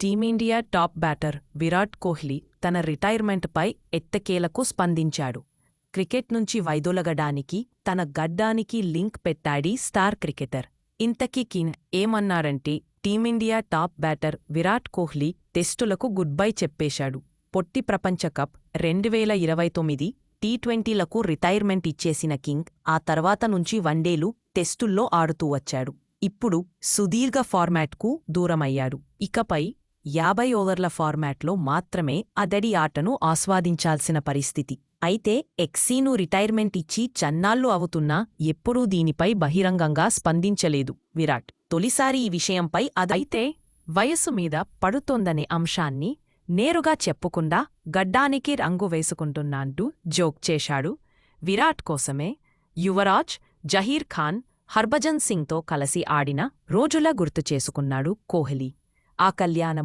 Team India top batter Virat Kohli తన రిటైర్మెంట్పై ఎత్తకేలకు స్పందించాడు. క్రికెట్ నుంచి వైదొలగడానికి తన గడ్డానికి లింక్ పెట్టాడీ స్టార్ క్రికెటర్. ఇంతకీ కిన్ ఏమన్నాడంటే team India top batter Virat Kohli టెస్టులకు goodbye చెప్పేశాడు. పొట్టి ప్రపంచ కప్ రెండు వేల ఇరవై తొమ్మిది టీ ట్వంటీలకు రిటైర్మెంట్ ఇచ్చేసిన కింగ్ ఆ తర్వాత నుంచి వన్డేలు టెస్టుల్లో ఆడుతూ వచ్చాడు. ఇప్పుడు సుదీర్ఘ ఫార్మాట్కు దూరమయ్యాడు. ఇకపై యాభై ఓవర్ల ఫార్మాట్లో మాత్రమే అదడి ఆటను ఆస్వాదించాల్సిన పరిస్థితి. అయితే ఎక్సీను రిటైర్మెంట్ ఇచ్చి చన్నాళ్ళు అవుతున్నా ఎప్పుడూ దీనిపై బహిరంగంగా స్పందించలేదు విరాట్. తొలిసారి ఈ విషయంపై అదైతే వయసు మీద పడుతోందనే అంశాన్ని నేరుగా చెప్పకుండా గడ్డానికి రంగు వేసుకుంటున్నాంటూ జోక్ చేశాడు విరాట్ కోసమే యువరాజ్ జహీర్ ఖాన్ హర్భజన్ సింగ్తో కలిసి ఆడిన రోజులా గుర్తు చేసుకున్నాడు కోహ్లీ. ఆ కళ్యాణం